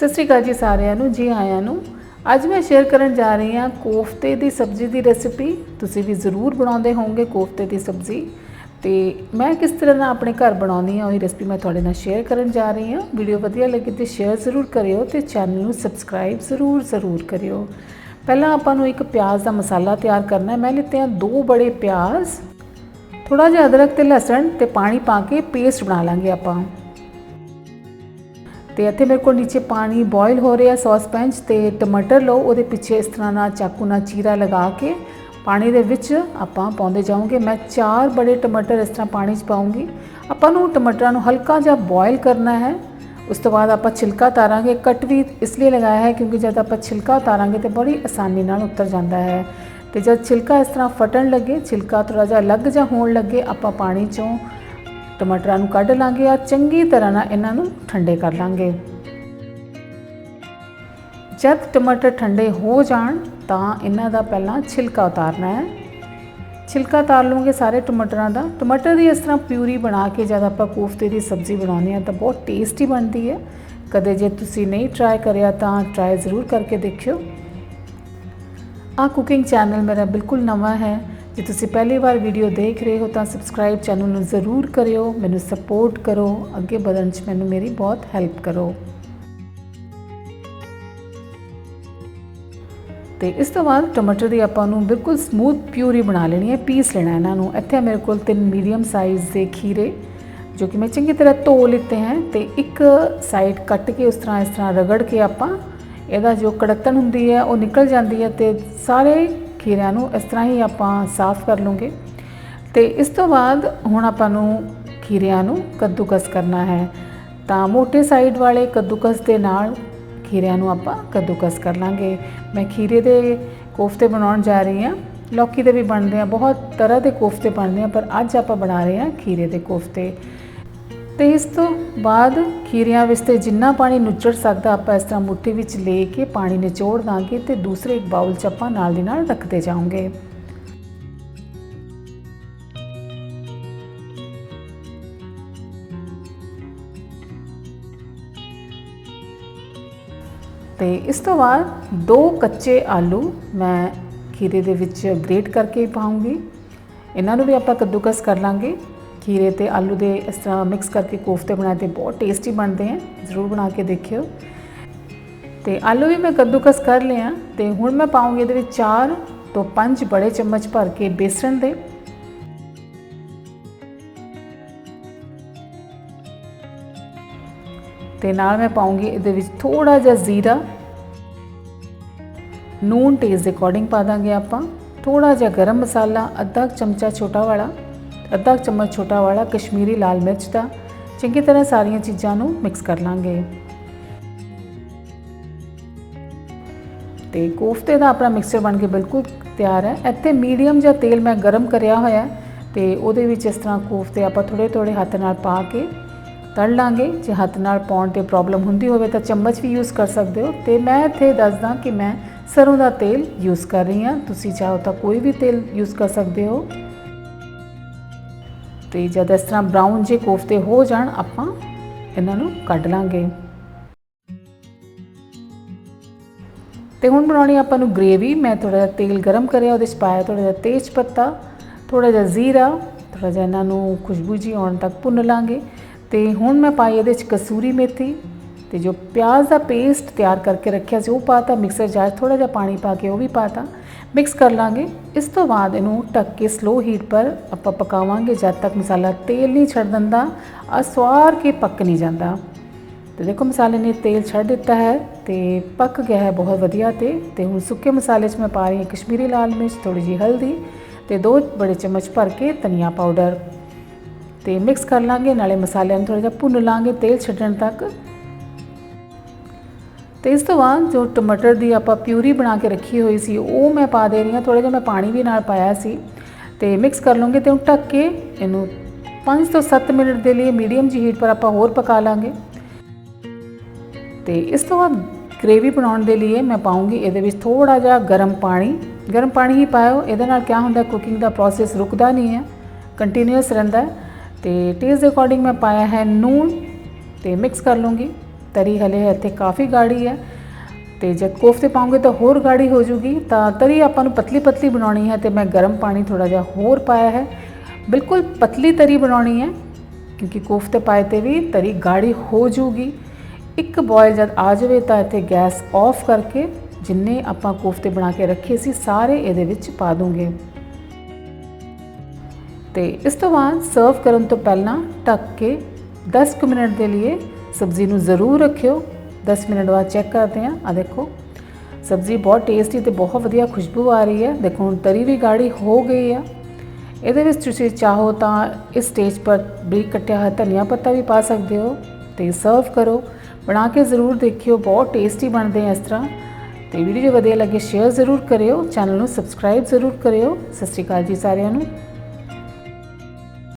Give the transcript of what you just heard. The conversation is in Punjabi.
ਸਤਿ ਸ਼੍ਰੀ ਅਕਾਲ ਜੀ ਸਾਰਿਆਂ ਨੂੰ, ਜੀ ਆਇਆਂ ਨੂੰ। ਅੱਜ ਮੈਂ ਸ਼ੇਅਰ ਕਰਨ ਜਾ ਰਹੀ ਹਾਂ ਕੋਫਤੇ ਦੀ ਸਬਜ਼ੀ ਦੀ ਰੈਸਿਪੀ ਤੁਸੀਂ ਵੀ ਜ਼ਰੂਰ ਬਣਾਉਂਦੇ ਹੋਵੋਗੇ ਕੋਫਤੇ ਦੀ ਸਬਜ਼ੀ। ਤੇ ਮੈਂ ਕਿਸ ਤਰ੍ਹਾਂ ਨਾਲ ਆਪਣੇ ਘਰ ਬਣਾਉਂਦੀ ਹਾਂ, ਉਹੀ ਰੈਸਿਪੀ ਮੈਂ ਤੁਹਾਡੇ ਨਾਲ ਸ਼ੇਅਰ ਕਰਨ ਜਾ ਰਹੀ ਹਾਂ। ਵੀਡੀਓ ਵਧੀਆ ਲੱਗੇ ਤੇ ਸ਼ੇਅਰ ਜ਼ਰੂਰ ਕਰਿਓ ਤੇ ਚੈਨਲ ਨੂੰ ਸਬਸਕ੍ਰਾਈਬ ਜ਼ਰੂਰ ਜ਼ਰੂਰ ਕਰਿਓ। ਪਹਿਲਾਂ ਆਪਾਂ ਨੂੰ ਇੱਕ ਪਿਆਜ਼ ਦਾ ਮਸਾਲਾ ਤਿਆਰ ਕਰਨਾ ਹੈ। ਮੈਂ ਲਿੱਤੇ ਆ ਦੋ ਬੜੇ ਪਿਆਜ਼। ਥੋੜਾ ਜਿਹਾ ਅਦਰਕ ਤੇ ਲਸਣ ਤੇ ਪਾਣੀ ਪਾ ਕੇ ਪੇਸਟ ਬਣਾ ਲਾਂਗੇ ਆਪਾਂ। ਤੇ ਇੱਥੇ ਮੇਰੇ ਕੋਲ ਨੀਚੇ ਪਾਣੀ ਬੋਇਲ ਹੋ ਰਿਹਾ ਸੌਸ ਪੈਨ 'ਚ ਤੇ ਟਮਾਟਰ ਲਓ, ਉਹਦੇ ਪਿੱਛੇ ਇਸ ਤਰ੍ਹਾਂ ਨਾਲ ਚਾਕੂ ਨਾਲ ਚੀਰਾ ਲਗਾ ਕੇ ਪਾਣੀ ਦੇ ਵਿੱਚ ਆਪਾਂ ਪਾਉਂਦੇ ਜਾਵਾਂਗੇ। ਮੈਂ ਚਾਰ ਬੜੇ ਟਮਾਟਰ ਇਸ ਤਰ੍ਹਾਂ ਪਾਣੀ 'ਚ ਪਾਉਂਗੀ। ਆਪਾਂ ਨੂੰ ਟਮਾਟਰਾਂ ਨੂੰ ਹਲਕਾ ਜਿਹਾ ਬੋਇਲ ਕਰਨਾ ਹੈ। ਉਸ ਤੋਂ ਬਾਅਦ ਆਪਾਂ ਛਿਲਕਾ ਤਾਰਾਂਗੇ। ਕੱਟ ਵੀ ਇਸ ਲਈ ਲਗਾਇਆ ਹੈ ਕਿਉਂਕਿ ਜਦ ਆਪਾਂ ਛਿਲਕਾ ਤਾਰਾਂਗੇ ਤੇ ਬੜੀ ਆਸਾਨੀ ਨਾਲ ਉਤਰ ਜਾਂਦਾ ਹੈ। ਤੇ ਜਦ ਛਿਲਕਾ ਇਸ ਤਰ੍ਹਾਂ ਫਟਣ ਲੱਗੇ, ਛਿਲਕਾ ਥੋੜਾ ਜਿਹਾ ਅਲੱਗ ਜਿਹਾ ਹੋਣ ਲੱਗੇ, ਆਪਾਂ ਪਾਣੀ 'ਚੋਂ ਟਮਾਟਰਾਂ ਨੂੰ ਕੱਢ ਲਾਂਗੇ ਆ, ਚੰਗੀ ਤਰ੍ਹਾਂ ਨਾਲ ਇਹਨਾਂ ਨੂੰ ਠੰਡੇ ਕਰ ਲਾਂਗੇ। ਜਦ ਟਮਾਟਰ ਠੰਡੇ ਹੋ ਜਾਣ, ਤਾਂ ਇਹਨਾਂ ਦਾ ਪਹਿਲਾਂ ਛਿਲਕਾ ਉਤਾਰਨਾ ਹੈ। ਛਿਲਕਾ ਤਾਰ ਲਵਾਂਗੇ ਸਾਰੇ ਟਮਾਟਰਾਂ ਦਾ। ਟਮਾਟਰ ਦੀ ਇਸ ਤਰ੍ਹਾਂ ਪਿਊਰੀ ਬਣਾ ਕੇ ਜਦ ਆਪਾਂ ਕੋਫਤੇ ਦੀ ਸਬਜ਼ੀ ਬਣਾਉਂਦੇ ਆ ਤਾਂ ਬਹੁਤ ਟੇਸਟੀ ਬਣਦੀ ਹੈ। ਕਦੇ ਜੇ ਤੁਸੀਂ ਨਹੀਂ ਟਰਾਈ ਕਰਿਆ, ਤਾਂ ਟਰਾਈ ਜ਼ਰੂਰ ਕਰਕੇ ਦੇਖਿਓ। ਆ ਕੁਕਿੰਗ ਚੈਨਲ ਮੇਰਾ ਬਿਲਕੁਲ ਨਵਾਂ ਹੈ। ਜੇ ਤੁਸੀਂ ਪਹਿਲੀ ਵਾਰ ਵੀਡੀਓ ਦੇਖ ਰਹੇ ਹੋ ਤਾਂ ਸਬਸਕ੍ਰਾਈਬ ਚੈਨਲ ਨੂੰ ਜ਼ਰੂਰ ਕਰਿਓ, ਮੈਨੂੰ ਸਪੋਰਟ ਕਰੋ, ਅੱਗੇ ਵਧਣ 'ਚ ਮੈਨੂੰ ਮੇਰੀ ਬਹੁਤ ਹੈਲਪ ਕਰੋ। ਤੇ ਇਸ ਤੋਂ ਬਾਅਦ ਟਮਾਟਰ ਦੀ ਆਪਾਂ ਨੂੰ ਬਿਲਕੁਲ ਸਮੂਥ ਪਿਊਰੀ ਬਣਾ ਲੈਣੀ ਹੈ, ਪੀਸ ਲੈਣਾ ਇਹਨਾਂ ਨੂੰ। ਇੱਥੇ ਮੇਰੇ ਕੋਲ ਤਿੰਨ ਮੀਡੀਅਮ ਸਾਈਜ਼ ਦੇ ਖੀਰੇ, ਜੋ ਕਿ ਮੈਂ ਚੰਗੀ ਤਰ੍ਹਾਂ ਧੋ ਲਿੱਤੇ ਹਨ ਤੇ ਇੱਕ ਸਾਈਡ ਕੱਟ ਕੇ ਉਸ ਤਰ੍ਹਾਂ ਇਸ ਤਰ੍ਹਾਂ ਰਗੜ ਕੇ ਆਪਾਂ ਇਹਦਾ ਜੋ ਕੜਤਣ ਹੁੰਦੀ ਹੈ ਉਹ ਨਿਕਲ ਜਾਂਦੀ ਹੈ ਤੇ ਸਾਰੇ ਖੀਰਿਆਂ ਨੂੰ ਇਸ ਤਰ੍ਹਾਂ ਹੀ ਆਪਾਂ ਸਾਫ਼ ਕਰ ਲਵਾਂਗੇ ਤੇ ਇਸ ਤੋਂ ਬਾਅਦ ਹੁਣ ਆਪਾਂ ਨੂੰ ਖੀਰਿਆਂ ਨੂੰ ਕੱਦੂਕਸ ਕਰਨਾ ਹੈ। ਤਾਂ ਮੋਟੇ ਸਾਈਡ ਵਾਲੇ ਕੱਦੂਕਸ ਦੇ ਨਾਲ ਖੀਰਿਆਂ ਨੂੰ ਆਪਾਂ ਕੱਦੂਕਸ ਕਰ ਲਾਂਗੇ। ਮੈਂ ਖੀਰੇ ਦੇ ਕੋਫਤੇ ਬਣਾਉਣ ਜਾ ਰਹੀ ਹਾਂ। ਲੌਕੀ ਦੇ ਵੀ ਬਣਦੇ ਆ, ਬਹੁਤ ਤਰ੍ਹਾਂ ਦੇ ਕੋਫਤੇ ਬਣਦੇ ਆ, ਪਰ ਅੱਜ ਆਪਾਂ ਬਣਾ ਰਹੇ ਹਾਂ ਖੀਰੇ ਦੇ ਕੋਫਤੇ। ਤੇ ਇਸ ਤੋਂ ਬਾਅਦ ਖੀਰਿਆਂ ਵਿੱਚ ਤੇ ਜਿੰਨਾ ਪਾਣੀ ਨੁੱਚੜ ਸਕਦਾ, ਆਪਾਂ ਇਸ ਤਰ੍ਹਾਂ ਮੁੱਠੀ ਵਿੱਚ ਲੈ ਕੇ ਪਾਣੀ ਨਿਚੋੜ ਦਾਂਗੇ ਤੇ ਦੂਸਰੇ ਇੱਕ ਬਾਉਲ 'ਚ ਆਪਾਂ ਨਾਲ ਦੀ ਨਾਲ ਰੱਖਦੇ ਜਾਵਾਂਗੇ। ਤੇ ਇਸ ਤੋਂ ਬਾਅਦ ਦੋ ਕੱਚੇ ਆਲੂ ਮੈਂ ਖੀਰੇ ਦੇ ਵਿੱਚ ਗ੍ਰੇਟ ਕਰਕੇ ਪਾਉਂਗੀ। ਇਹਨਾਂ ਨੂੰ ਵੀ ਆਪਾਂ ਕੱਦੂਕਸ ਕਰ ਲਾਂਗੇ। ਖੀਰੇ ਤੇ ਆਲੂ ਦੇ ਇਸ ਤਰ੍ਹਾਂ ਮਿਕਸ ਕਰਕੇ ਕੋਫਤੇ ਬਣਾਏ ਤੇ ਬਹੁਤ ਟੇਸਟੀ ਬਣਦੇ ਹਨ ਜ਼ਰੂਰ ਬਣਾ ਕੇ ਦੇਖਿਓ। ਤੇ ਆਲੂ ਵੀ ਮੈਂ ਕੱਦੂਕਸ ਕਰ ਲਿਆ ਤੇ ਹੁਣ ਮੈਂ ਪਾਉਂਗੀ ਇਹਦੇ ਵਿੱਚ 4 ਤੋਂ 5 ਬੜੇ ਚਮਚ ਭਰ ਕੇ ਬੇਸਣ ਦੇ। ਤੇ ਨਾਲ ਮੈਂ ਪਾਉਂਗੀ ਇਹਦੇ ਵਿੱਚ ਥੋੜਾ ਜਿਹਾ ਜ਼ੀਰਾ। ਨੂਨ ਟੇਸਟ ਦੇ ਅਕੋਰਡਿੰਗ ਪਾ ਦਾਂਗੇ ਆਪਾਂ। ਥੋੜਾ ਜਿਹਾ ਗਰਮ ਮਸਾਲਾ, ਅੱਧਾ ਚਮਚਾ ਛੋਟਾ ਵਾਲਾ। ਅੱਧਾ ਚਮਚ ਛੋਟਾ ਵਾਲਾ ਕਸ਼ਮੀਰੀ ਲਾਲ ਮਿਰਚ ਦਾ। ਚੰਗੀ ਤਰ੍ਹਾਂ ਸਾਰੀਆਂ ਚੀਜ਼ਾਂ ਨੂੰ ਮਿਕਸ ਕਰ ਲਾਂਗੇ। ਤੇ ਕੋਫਤੇ ਦਾ ਆਪਣਾ ਮਿਕਸਚਰ ਬਣ ਕੇ ਬਿਲਕੁਲ ਤਿਆਰ ਹੈ। ਇੱਥੇ ਮੀਡੀਅਮ ਜਾਂ ਤੇਲ ਮੈਂ ਗਰਮ ਕਰਿਆ ਹੋਇਆ ਤੇ ਉਹਦੇ ਵਿੱਚ ਇਸ ਤਰ੍ਹਾਂ ਕੋਫਤੇ ਆਪਾਂ ਥੋੜੇ ਥੋੜੇ ਹੱਥ ਨਾਲ ਪਾ ਕੇ ਤਲ ਲਾਂਗੇ। ਜੇ ਹੱਥ ਨਾਲ ਪਾਉਣ ਤੇ ਪ੍ਰੋਬਲਮ ਹੁੰਦੀ ਹੋਵੇ ਤਾਂ ਚਮਚ ਵੀ ਯੂਜ਼ ਕਰ ਸਕਦੇ ਹੋ। ਤੇ ਮੈਂ ਇੱਥੇ ਦੱਸਦਾ ਕਿ ਮੈਂ ਸਰੋਂ ਦਾ ਤੇਲ ਯੂਜ਼ ਕਰ ਰਹੀ ਹਾਂ। ਤੁਸੀਂ ਚਾਹੋ ਤਾਂ ਕੋਈ ਵੀ ਤੇਲ ਯੂਜ਼ ਕਰ ਸਕਦੇ ਹੋ। ਤੇ ਜਦ ਇਸ ਤਰ੍ਹਾਂ ਬ੍ਰਾਊਨ ਜੇ ਕੋਫਤੇ ਹੋ ਜਾਣ, ਆਪਾਂ ਇਹਨਾਂ ਨੂੰ ਕੱਢ ਲਾਂਗੇ। ਤੇ ਹੁਣ ਬਣਾਉਣੀ ਆਪਾਂ ਨੂੰ ਗ੍ਰੇਵੀ ਮੈਂ ਥੋੜਾ ਜਿਹਾ ਤੇਲ ਗਰਮ ਕਰਿਆ, ਉਹਦੇ 'ਚ ਪਾਇਆ ਥੋੜਾ ਜਿਹਾ ਤੇਜ ਪੱਤਾ ਥੋੜਾ ਜਿਹਾ ਜ਼ੀਰਾ ਥੋੜਾ ਜਿਹਾ ਇਹਨਾਂ ਨੂੰ ਖੁਸ਼ਬੂ ਜੀ ਆਉਣ ਤੱਕ ਭੁੰਨ ਲਾਂਗੇ। ਤੇ ਹੁਣ ਮੈਂ ਪਾਈ ਇਹਦੇ 'ਚ ਕਸੂਰੀ ਮੇਥੀ। ਤੇ ਜੋ ਪਿਆਜ਼ ਦਾ ਪੇਸਟ ਤਿਆਰ ਕਰਕੇ ਰੱਖਿਆ ਸੀ, ਉਹ ਪਾਤਾ, ਮਿਕਸਰ ਜਾਰ ਥੋੜਾ ਜਿਹਾ ਪਾਣੀ ਪਾ ਕੇ ਉਹ ਵੀ ਪਾਤਾ। ਮਿਕਸ ਕਰ ਲਾਂਗੇ। ਇਸ ਤੋਂ ਬਾਅਦ ਇਹਨੂੰ ਢੱਕ ਕੇ ਸਲੋ ਹੀਟ ਪਰ ਆਪਾਂ ਪਕਾਵਾਂਗੇ, ਜਦ ਤੱਕ ਮਸਾਲਾ ਤੇਲ ਨਹੀਂ ਛੱਡ ਦਿੰਦਾ ਆ ਸਵਾਰ ਕੇ ਪੱਕ ਨਹੀਂ ਜਾਂਦਾ। ਤੇ ਦੇਖੋ ਮਸਾਲੇ ਨੇ ਤੇਲ ਛੱਡ ਦਿੱਤਾ ਹੈ ਤੇ ਪੱਕ ਗਿਆ ਹੈ ਬਹੁਤ ਵਧੀਆ ਤੇ ਤੇ ਹੁਣ ਸੁੱਕੇ ਮਸਾਲੇ 'ਚ ਮੈਂ ਪਾ ਰਹੀ ਹਾਂ ਕਸ਼ਮੀਰੀ ਲਾਲ ਮਿਰਚ ਥੋੜੀ ਜੀ ਹਲਦੀ ਤੇ ਦੋ ਬੜੇ ਚਮਚ ਭਰ ਕੇ ਧਨੀਆ ਪਾਊਡਰ। ਤੇ ਮਿਕਸ ਕਰ ਲਾਂਗੇ, ਨਾਲੇ ਮਸਾਲਿਆਂ ਨੂੰ ਥੋੜਾ ਜਿਹਾ ਭੁੰਨ ਲਾਂਗੇ ਤੇਲ ਛੱਡਣ ਤੱਕ। ਤੇ ਇਸ ਤੋਂ ਬਾਅਦ ਜੋ ਟਮਾਟਰ ਦੀ ਆਪਾਂ ਪਿਊਰੀ ਬਣਾ ਕੇ ਰੱਖੀ ਹੋਈ ਸੀ, ਉਹ ਮੈਂ ਪਾ ਦੇ ਰਹੀ ਹਾਂ। ਥੋੜਾ ਜਿਹਾ ਮੈਂ ਪਾਣੀ ਵੀ ਨਾਲ ਪਾਇਆ ਸੀ ਤੇ ਮਿਕਸ ਕਰ ਲਵਾਂਗੇ ਤੇ ਉਹ ਢੱਕ ਕੇ ਇਹਨੂੰ 5 ਤੋਂ 7 ਮਿੰਟ ਦੇ ਲਈ ਮੀਡੀਅਮ ਜੀ ਹੀਟ ਪਰ ਆਪਾਂ ਹੋਰ ਪਕਾ ਲਾਂਗੇ। ਤੇ ਇਸ ਤੋਂ ਬਾਅਦ ਗ੍ਰੇਵੀ ਬਣਾਉਣ ਦੇ ਲਈ ਮੈਂ ਪਾਉਂਗੀ ਇਹਦੇ ਵਿੱਚ ਥੋੜਾ ਜਿਹਾ ਗਰਮ ਪਾਣੀ। ਗਰਮ ਪਾਣੀ ਹੀ ਪਾਇਓ, ਇਹਦੇ ਨਾਲ ਕੀ ਹੁੰਦਾ ਕੁਕਿੰਗ ਦਾ ਪ੍ਰੋਸੈਸ ਰੁਕਦਾ ਨਹੀਂ ਹੈ ਕੰਟੀਨਿਊਸ ਰਹਿੰਦਾ ਹੈ। ਤੇ ਟੇਸਟ ਦੇ ਅਕੋਰਡਿੰਗ ਮੈਂ ਪਾਇਆ ਹੈ ਨੂਨ ਤੇ ਮਿਕਸ ਕਰ ਲੂੰਗੀ। ਤਰੀ ਹਲੇ ਇੱਥੇ ਕਾਫੀ ਗਾੜੀ ਹੈ ਤੇ ਜਦ ਕੋਫਤੇ ਪਾਉਂਗੇ ਤਾਂ ਹੋਰ ਗਾੜੀ ਹੋ ਜੂਗੀ। ਤਾਂ ਤਰੀ ਆਪਾਂ ਨੂੰ ਪਤਲੀ ਪਤਲੀ ਬਣਾਉਣੀ ਹੈ ਤੇ ਮੈਂ ਗਰਮ ਪਾਣੀ ਥੋੜਾ ਜਿਹਾ ਹੋਰ ਪਾਇਆ ਹੈ। ਬਿਲਕੁਲ ਪਤਲੀ ਤਰੀ ਬਣਾਉਣੀ ਹੈ, ਕਿਉਂਕਿ ਕੋਫਤੇ ਪਾਏ ਤੇ ਵੀ ਤਰੀ ਗਾੜੀ ਹੋ ਜੂਗੀ। ਇੱਕ ਬੋਇਲ ਜਦ ਆ ਜਾਵੇ ਤਾਂ ਇੱਥੇ ਗੈਸ ਆਫ ਕਰਕੇ ਜਿੰਨੇ ਆਪਾਂ ਕੋਫਤੇ ਬਣਾ ਕੇ ਰੱਖੇ ਸੀ ਸਾਰੇ ਇਹਦੇ ਵਿੱਚ ਪਾ ਦੂੰਗੇ। ਤੇ ਇਸ ਤੋਂ ਬਾਅਦ ਸਰਵ ਕਰਨ ਤੋਂ ਪਹਿਲਾਂ ਢੱਕ ਕੇ 10 ਕੁ ਮਿੰਟ ਦੇ ਲਈ ਸਬਜ਼ੀ ਨੂੰ ਜ਼ਰੂਰ ਰੱਖਿਓ। 10 ਮਿੰਟ ਬਾਅਦ ਚੈੱਕ ਕਰਦੇ ਹਾਂ। ਆ ਦੇਖੋ, ਸਬਜ਼ੀ ਬਹੁਤ ਟੇਸਟੀ ਤੇ ਬਹੁਤ ਵਧੀਆ ਖੁਸ਼ਬੂ ਆ ਰਹੀ ਹੈ। ਦੇਖੋ, ਹੁਣ ਤਰੀ ਵੀ ਗਾੜੀ ਹੋ ਗਈ ਆ। ਇਹਦੇ ਵਿੱਚ ਤੁਸੀਂ ਚਾਹੋ ਤਾਂ ਇਸ ਸਟੇਜ ਪਰ ਬਰੀਕ ਕੱਟਿਆ ਹੋਇਆ ਧਨੀਆ ਪੱਤਾ ਵੀ ਪਾ ਸਕਦੇ ਹੋ ਤੇ ਸਰਵ ਕਰੋ। ਬਣਾ ਕੇ ਜ਼ਰੂਰ ਦੇਖਿਓ, ਬਹੁਤ ਟੇਸਟੀ ਬਣਦੇ ਆ ਇਸ ਤਰ੍ਹਾਂ। ਤੇ ਵੀਡੀਓ ਜੇ ਵਧੀਆ ਲੱਗੇ ਸ਼ੇਅਰ ਜ਼ਰੂਰ ਕਰਿਓ। ਚੈਨਲ ਨੂੰ ਸਬਸਕ੍ਰਾਈਬ ਜ਼ਰੂਰ ਕਰਿਓ। ਸਤਿ ਸ਼੍ਰੀ ਅਕਾਲ ਜੀ ਸਾਰਿਆਂ ਨੂੰ।